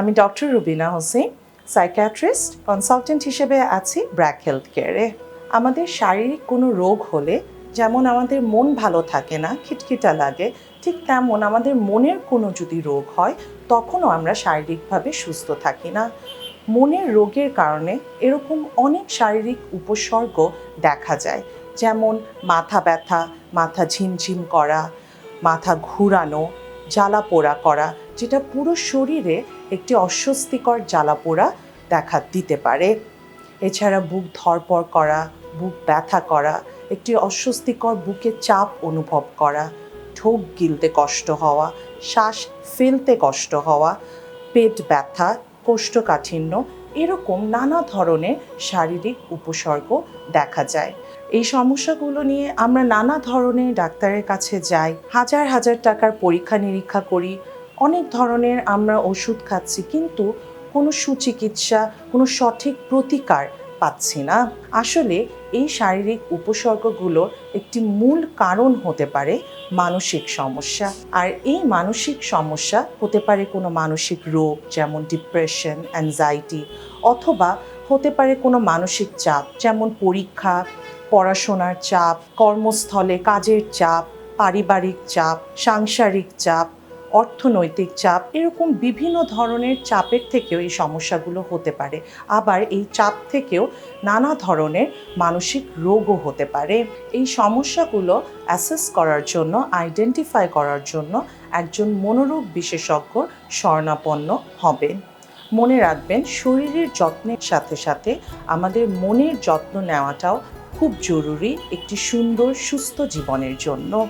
আমি doctor Rubina Hossain psychiatrist consultant হিসেবে আছি ব্র্যাক হেলথ কেয়ারে আমাদের শারীরিক কোনো রোগ হলে যেমন আমাদের মন ভালো থাকে না, খিটখিটা লাগে, ঠিক তেমন আমাদের মনের কোনো যদি রোগ হয়, তখনও আমরা শারীরিকভাবে সুস্থ থাকি না। মনের রোগের কারণে এরকম অনেক শারীরিক উপসর্গ দেখা যায়, যেমন মাথা ব্যথা, মাথা ঝিমঝিম করা, মাথা ঘুরানো জ্বালা পোড়া করা, যেটা পুরো শরীরে একটি অস্বস্তিকর জ্বালা পোড়া দেখা দিতে পারে। এছাড়া বুক ধরপর করা, বুক ব্যথা করা, একটি অস্বস্তিকর বুকে চাপ অনুভব করা ঢোক গিলতে কষ্ট হওয়া, শ্বাস ফেলতে কষ্ট হওয়া, পেট ব্যথা, কোষ্ঠকাঠিন্য এরকম নানা ধরনের শারীরিক উপসর্গ দেখা যায়। এই সমস্যাগুলো নিয়ে আমরা নানা ধরনের ডাক্তারের কাছে যাই, হাজার হাজার টাকার পরীক্ষা নিরীক্ষা করি, অনেক ধরনের আমরা ওষুধ খাচ্ছি কিন্তু কোনো সুচিকিৎসা, কোনো সঠিক প্রতিকার পাচ্ছি না। আসলে এই শারীরিক উপসর্গগুলোর একটি মূল কারণ হতে পারে মানসিক সমস্যা। আর এই মানসিক সমস্যা হতে পারে কোনো মানসিক রোগ, যেমন ডিপ্রেশন অ্যাংজাইটি অথবা হতে পারে কোনো মানসিক চাপ, যেমন পরীক্ষা, পড়াশোনার চাপ, কর্মস্থলে কাজের চাপ, পারিবারিক চাপ, সাংসারিক চাপ অর্থনৈতিক চাপ, এরকম বিভিন্ন ধরনের চাপের থেকেও এই সমস্যাগুলো হতে পারে। আবার এই চাপ থেকেও নানা ধরনের মানসিক রোগও হতে পারে। এই সমস্যাগুলো অ্যাসেস করার জন্য, আইডেন্টিফাই করার জন্য একজন মনোরোগ বিশেষজ্ঞ স্বর্ণাপন্ন হবেন। মনে রাখবেন, শরীরের যত্নের সাথে সাথে আমাদের মনের যত্ন নেওয়াটাও খুব জরুরি একটি সুন্দর, সুস্থ জীবনের জন্য।